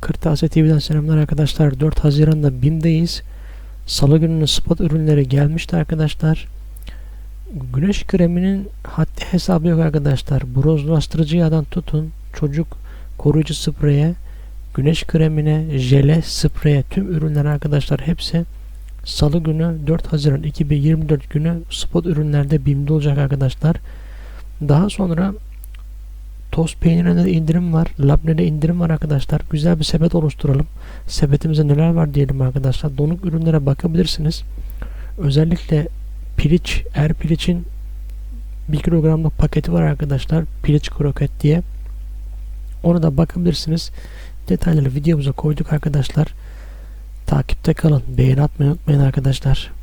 Kırtasiye TV'den selamlar arkadaşlar. 4 Haziran'da BİM'deyiz. Salı gününün spot ürünleri gelmişti arkadaşlar. Güneş kreminin haddi hesabı yok arkadaşlar. Bronzlaştırıcı yağdan tutun. Çocuk koruyucu spreye, güneş kremine, jele, spreye tüm ürünler arkadaşlar hepsi Salı günü 4 Haziran 2024 günü spot ürünlerde BİM'de olacak arkadaşlar. Daha sonra toz peynirine de indirim var. Labne'de indirim var arkadaşlar. Güzel bir sepet oluşturalım. Sepetimizde neler var diyelim arkadaşlar. Donuk ürünlere bakabilirsiniz. Özellikle piliç, er piliçin 1 kilogramlık paketi var arkadaşlar. Piliç kroket diye. Ona da bakabilirsiniz. Detayları videomuza koyduk arkadaşlar. Takipte kalın. Beğeni atmayı unutmayın arkadaşlar.